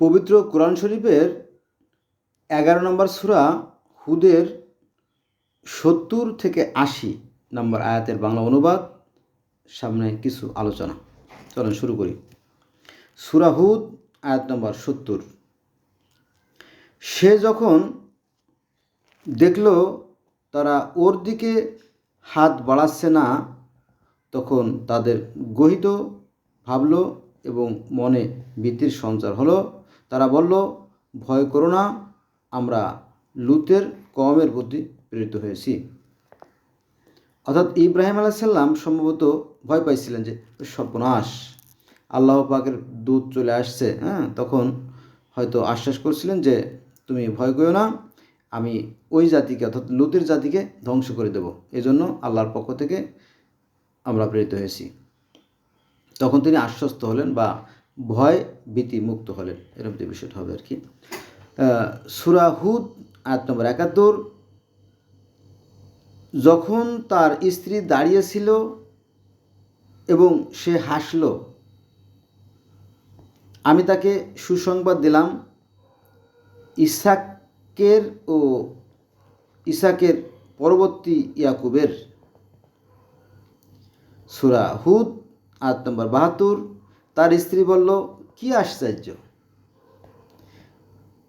পবিত্র কোরআন শরীফের এগারো নম্বর সূরা হুদের সত্তর থেকে আশি নম্বর আয়াতের বাংলা অনুবাদ। সামনে কিছু আলোচনা। চলেন শুরু করি। সূরা হুদ, আয়াত নম্বর সত্তর। সে যখন দেখল তারা ওর দিকে হাত বাড়াচ্ছে না, তখন তাদের গহিত ভাবল এবং মনে ভীতির সঞ্চার হলো। তারা বলল, ভয় করো না, আমরা লুতের কমের প্রতি প্রেরিত হয়েছি। অর্থাৎ ইব্রাহিম আলাইসাল্লাম সম্ভবত ভয় পাইছিলেন যে সর্বনাশ, আল্লাহ পাকের দূত চলে আসছে। হ্যাঁ তখন হয়তো আশ্বাস করছিলেন যে, তুমি ভয় করো না, আমি ওই জাতিকে, অর্থাৎ লুতের জাতিকে ধ্বংস করে দেব। এজন্য আল্লাহর পক্ষ থেকে আমরা প্রেরিত হয়েছি। তখন তিনি আশ্বস্ত হলেন বা ভয় ভীতি মুক্ত হলেন। এরকম যে বিষয়টা হবে আর কি। সুরা হুদ, আয়াত নম্বর একাত্তর। যখন তার স্ত্রী দাঁড়িয়েছিল এবং সে হাসল, আমি তাকে সুসংবাদ দিলাম, ইসাকের ও ইসাকের পরবর্তী ইয়াকুবের। সুরা হুদ আট নম্বর বাহাত্তর। তার স্ত্রী বলল, কি আশ্চর্য।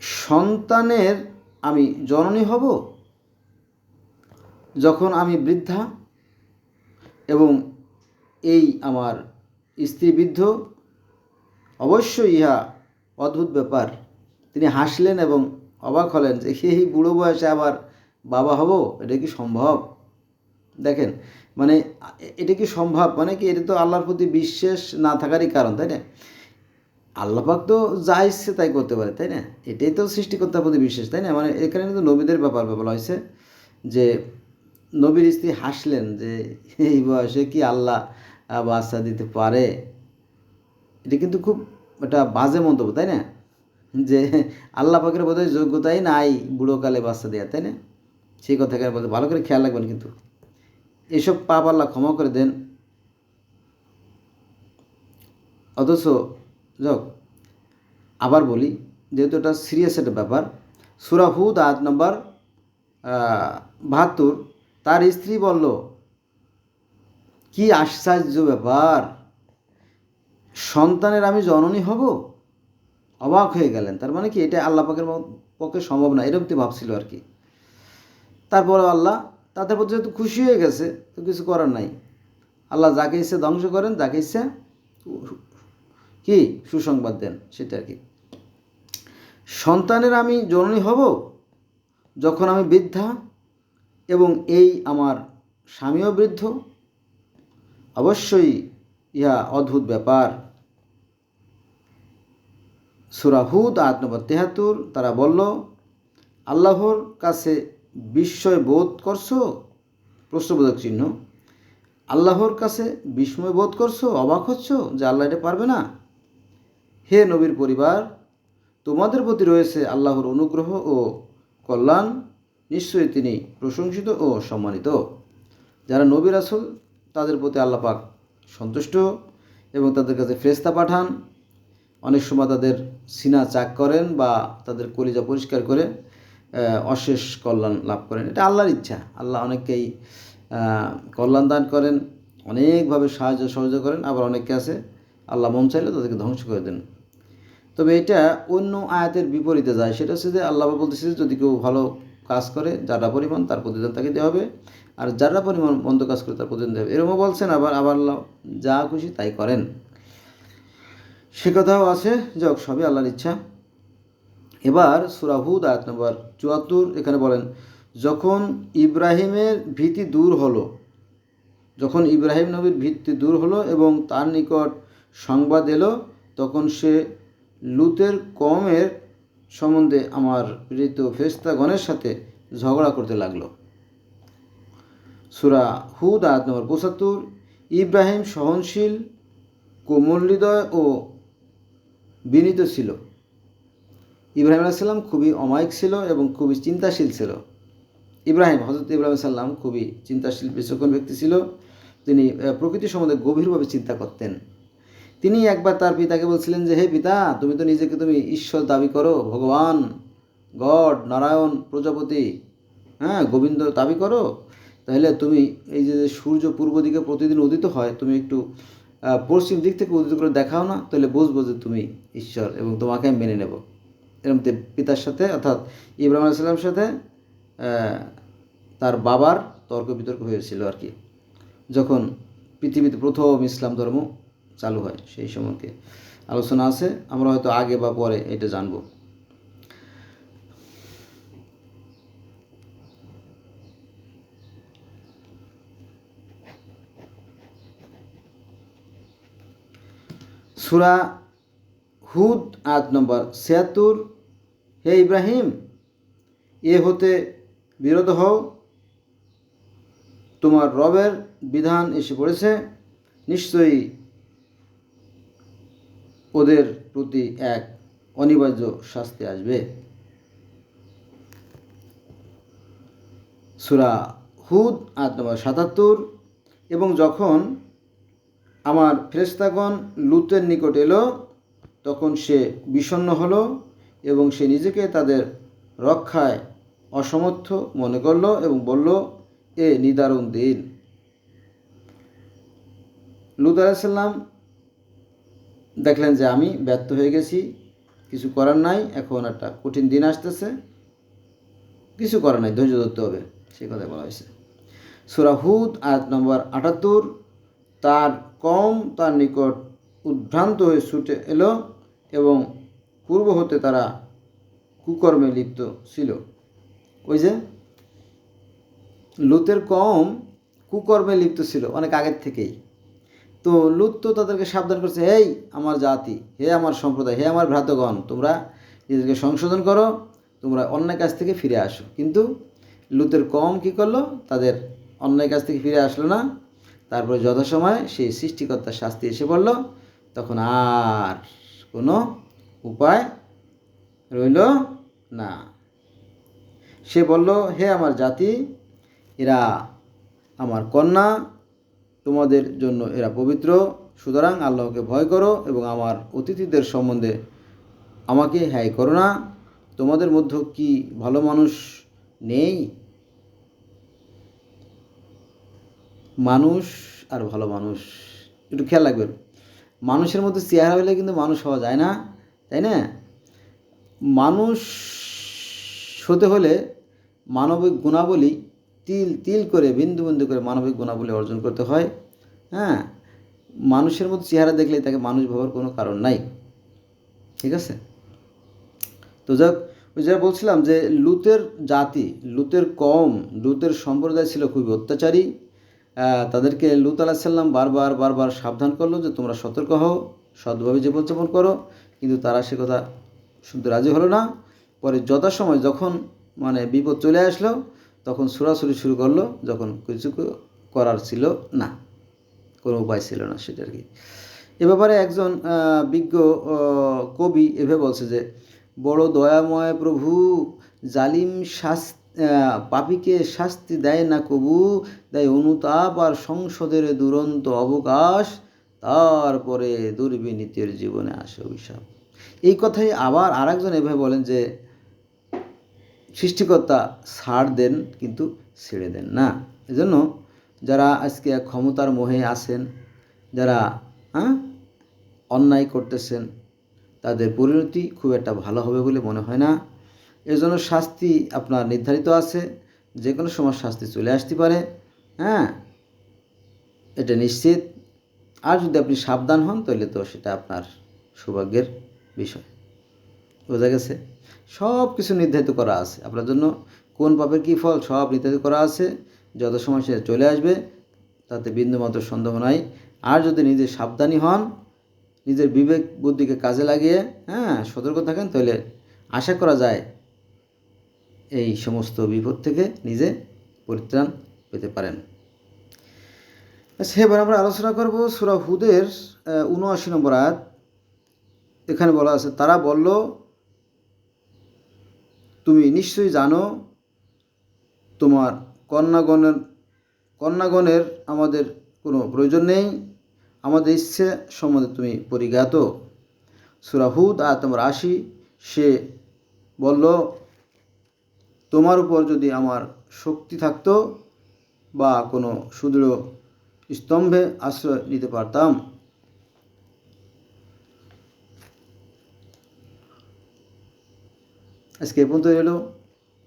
সন্তানের আমি জননী হব যখন আমি বৃদ্ধা এবং এই আমার স্ত্রী বৃদ্ধ, অবশ্যই ইহা অদ্ভুত ব্যাপার। তিনি হাসলেন এবং অবাক হলেন যে এই বুড়ো বয়সে আবার বাবা হব? এটা কি সম্ভব? দেখেন মানে এটা কি সম্ভব? মানে কি এটা তো আল্লাহর প্রতি বিশ্বাস না থাকারই কারণ, তাই না? আল্লাপাক তো যা ইচ্ছে তাই করতে পারে, তাই না? এটাই তো সৃষ্টিকর্তার প্রতি বিশ্বাস, তাই না? মানে এখানে কিন্তু নবীদের ব্যাপার বলা হয়েছে যে, নবীর স্ত্রী হাসলেন যে, এই বয়সে কি আল্লাহ বাচ্চা দিতে পারে? এটা কিন্তু খুব একটা বাজে মন্তব্য, তাই না? যে আল্লাহ পাকের বোধহয় যোগ্যতাই নাই বুড়োকালে বাচ্চা দেওয়া তাই না? সেই কথা বলতে ভালো করে খেয়াল রাখবেন কিন্তু। এসব পাপ আল্লাহ ক্ষমা করে দেন। অথচ যাক, আবার বলি, যেহেতু এটা সিরিয়াস একটা ব্যাপার সুরাহুদ আট নম্বর বাহাত্তর, তার স্ত্রী বলল, কি আশ্চর্য ব্যাপার, সন্তানের আমি জননী হব? অবাক হয়ে গেলেন। তার মানে কি, এটা আল্লাহ পাকের পক্ষে সম্ভব না, এরকম তো ভাবছিল আর কি। তারপরে আল্লাহ তাদের প্রতি যেহেতু খুশি হয়ে গেছে, তো কিছু করার নাই। আল্লাহ যাকে ইচ্ছে ধ্বংস করেন যাকে ইচ্ছে কি? সুসংবাদ দেন, সেটা আর কি। সন্তানের আমি জননী হব যখন আমি বৃদ্ধা এবং এই আমার স্বামীও বৃদ্ধ। অবশ্যই ইহা অদ্ভুত ব্যাপার। সুরাহুদ আট নম্বর তেহাত্তর, তারা বলল, আল্লাহর কাছে বিস্ময় বোধ করছ? প্রশ্নবোধক চিহ্ন। আল্লাহর কাছে বিস্ময় বোধ করছ? অবাক হচ্ছ যে আল্লাহ এটা পারবে না? হে নবীর পরিবার, তোমাদের প্রতি রয়েছে আল্লাহর অনুগ্রহ ও কল্যাণ। নিশ্চয়ই তিনি প্রশংসিত ও সম্মানিত। যারা নবীর আসল তাদের প্রতি আল্লাপাক সন্তুষ্ট এবং তাদের কাছে ফ্রেস্তা পাঠান। অনেক সময় তাদের সিনা চাক করেন বা তাদের কলিজা পরিষ্কার করে অশেষ কল্যাণ লাভ করেন। এটা আল্লাহর ইচ্ছা। আল্লাহ অনেককেই কল্যাণ দান করেন, অনেকভাবে সাহায্য সহযোগ করেন, আবার অনেকে আছে, আল্লাহ মন চাইলে তাদেরকে ধ্বংস করে দেন। তবে এটা অন্য আয়াতের বিপরীতে যায়। সেটা হচ্ছে যে আল্লাহ বলতেছে যদি কেউ ভালো কাজ করে, যারা পরিমাণ তার প্রতিদান তাকে দেওয়া হবে, আর যারা পরিমাণ বন্ধ কাজ করে তার প্রতিদান দেওয়া হবে। এরকমও বলছেন আবার আবার আল্লাহ যা খুশি তাই করেন। সে কথাও আছে, যাক, সবই আল্লাহর ইচ্ছা। এবার সুরাহুদ আয়াত নম্বর চুয়াত্তর এখানে বলেন, যখন ইব্রাহিমের ভীতি দূর হলো, যখন ইব্রাহিম নবীর ভীতি দূর হলো এবং তার নিকট সংবাদ এলো, তখন সে লুতের কমের সম্বন্ধে আমার প্রেরিত ফেস্তাগণের সাথে ঝগড়া করতে লাগল। সুরা হুদ আয়াত নম্বর পঁচাত্তর, ইব্রাহিম সহনশীল, কোমল হৃদয় ও বিনীত ছিল। ইব্রাহিম আলাইসাল্লাম খুবই অমায়িক ছিল এবং খুবই চিন্তাশীল ছিল। ইব্রাহিম হজরত ইব্রাহিম সাল্লাম খুবই চিন্তাশীল, বিচক্ষণ ব্যক্তি ছিল। তিনি প্রকৃতি সম্বন্ধে গভীরভাবে চিন্তা করতেন। তিনি একবার তার পিতাকে বলছিলেন যে, হে পিতা, তুমি তো নিজেকে তুমি ঈশ্বর দাবি করো, ভগবান, গড, নারায়ণ, প্রজাপতি হ্যাঁ গোবিন্দ দাবি করো। তাহলে তুমি এই যে সূর্য পূর্ব দিকে প্রতিদিন উদিত হয়, তুমি একটু পশ্চিম দিক থেকে উদিত করে দেখাও না, তাহলে বুঝব যে তুমি ঈশ্বর এবং তোমাকে আমি মেনে নেব। এরকম তে- পিতার সাথে, অর্থাৎ ইব্রাহিম আলাইসাল্লামের সাথে তার বাবার তর্ক বিতর্ক হয়েছিল আর কি। যখন পৃথিবীতে প্রথম ইসলাম ধর্ম চালু হয় সেই সম্পর্কে আলোচনা আছে, আমরা হয়তো আগে বা পরে এটা জানব। সুরা হুদ আট নম্বর ছিয়াত্তর হে ইব্রাহিম, এ হতে বিরত হও। তোমার রবের বিধান এসে পড়েছে, নিশ্চয়ই ওদের প্রতি এক অনিবার্য শাস্তি আসবে। সুরা হুদ, আয়াত নম্বর সাতাত্তর, এবং যখন আমার ফেরেস্তাগণ লুতের নিকট এলো, তখন সে বিষণ্ণ হলো এবং সে নিজেকে তাদের রক্ষায় অসমর্থ মনে করল এবং বলল, এ নিদারুণ দিন। লুত আলাইসাল্লাম দেখলেন যে আমি ব্যর্থ হয়ে গেছি, কিছু করার নাই, এখন একটা কঠিন দিন আসতেছে। কিছু করার নাই, ধৈর্য ধরতে হবে সেই কথা বলা হয়েছে। সুরা হুদ, আয়াত নম্বর আটাত্তর, তার কম, তার নিকট উদ্ভ্রান্ত হয়ে ছুটে এলো এবং পূর্ব হতে তারা কুকর্মে লিপ্ত ছিল। ওই যে লুতের কম কুকর্মে লিপ্ত ছিল অনেক আগের থেকেই। তো লুত তো তাদেরকে সাবধান করছে, এই আমার জাতি, হে আমার সম্প্রদায়, হে আমার ভ্রাতগণ, তোমরা নিজেদেরকে সংশোধন করো, তোমরা অন্যায় কাছ থেকে ফিরে আসো। কিন্তু লুতের কম কি করল? তাদের অন্যায় কাছ থেকে ফিরে আসলো না। তারপরে যথাসময়ে সেই সৃষ্টিকর্তার শাস্তি এসে পড়ল। তখন আর কোনো উপায় রইল না। সে বলল, হে আমার জাতি, এরা আমার কন্যা, তোমাদের জন্য এরা পবিত্র। সুতরাং আল্লাহকে ভয় করো এবং আমার অতিথিদের সম্বন্ধে আমাকে হ্যায় করো না। তোমাদের মধ্যে কি ভালো মানুষ নেই? মানুষ আর ভালো মানুষ, একটু খেয়াল রাখবেন। মানুষের মধ্যে চেহারা হলে কিন্তু মানুষ হওয়া যায় না। তাই না? মানুষ হতে হলে মানবিক গুণাবলী তিল তিল করে, বিন্দু বিন্দু করে মানবিক গুণাবলী অর্জন করতে হয়। হ্যাঁ? মানুষের মতো চেহারা দেখলে তাকে মানুষ ভাবার কোনো কারণ নাই। ঠিক আছে? তো যাক, ওই যা বলছিলাম যে লুতের জাতি, লুতের কম লুতের সম্প্রদায় ছিল খুবই অত্যাচারী। তাদেরকে লুত আলাহিসাল্লাম বারবার বারবার সাবধান করল যে তোমরা সতর্ক হও, সৎভাবে জীবনযাপন করো। কিন্তু তারা সে কথা শুনতে রাজি হলো না। পরে যথাসময় যখন মানে বিপদ চলে আসলো, তখন সুরাসুরি শুরু করল, যখন কিছু করার ছিল না। কোনো উপায় ছিল না সেটা আর কি। এ ব্যাপারে একজন বিজ্ঞ কবি এভাবে বলছে যে, বড় দয়াময় প্রভু, জালিম শাস্তি পাপীকে শাস্তি দেয় না কবু, দেয় অনুতাপ আর সংসদের দুরন্ত অবকাশ। তারপরে দুর্বিনীতির জীবনে আসে অভিশাপ। এই কথাই আবার আরেকজন এভাবে বলেন যে, সৃষ্টিকর্তা ছাড় দেন, কিন্তু ছেড়ে দেন না। এজন্য যারা আজকে ক্ষমতার মোহে আছেন, যারা হ্যাঁ অন্যায় করতেছেন, তাদের পরিণতি খুব একটা ভালো হবে বলে মনে হয় না। এর জন্য শাস্তি আপনার নির্ধারিত আছে যে কোনো সময় শাস্তি চলে আসতে পারে হ্যাঁ? এটা নিশ্চিত। আর যদি আপনি সাবধান হন, তাহলে তো সেটা আপনার সৌভাগ্যের বিষয়। বোঝা গেছে? সব কিছু নির্ধারিত করা আছে। আপনার জন্য কোন পাপের কী ফল সব নির্ধারিত করা আছে। যত সময় সে চলে আসবে, তাতে বিন্দুমাত্র সন্দেহ নাই। আর যদি নিজে সাবধানী হন, নিজের বিবেক বুদ্ধিকে কাজে লাগিয়ে হ্যাঁ সতর্ক থাকেন, তাহলে আশা করা যায় এই সমস্ত বিপদ থেকে নিজে পরিত্রাণ পেতে পারেন। আচ্ছা এবার আমরা আলোচনা করব সুরা হুদের উনআশি নম্বর আয়াত। এখানে বলা আছে, তারা বলল, তুমি নিশ্চয়ই জানো, তোমার কন্যাগণের কন্যাগণের আমাদের কোনো প্রয়োজন নেই, আমাদের ইচ্ছে সম্বন্ধে তুমি পরিজ্ঞাত। সুরাহুদ আর তোমার আশি, সে বলল, তোমার উপর যদি আমার শক্তি থাকতো বা কোনো সুদৃঢ় স্তম্ভে আশ্রয় নিতে পারতাম আজকে এ পর্যন্ত এলো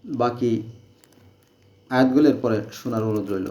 বাকি আয়াতগুলোর পরে শোনার অনুরোধ রইল।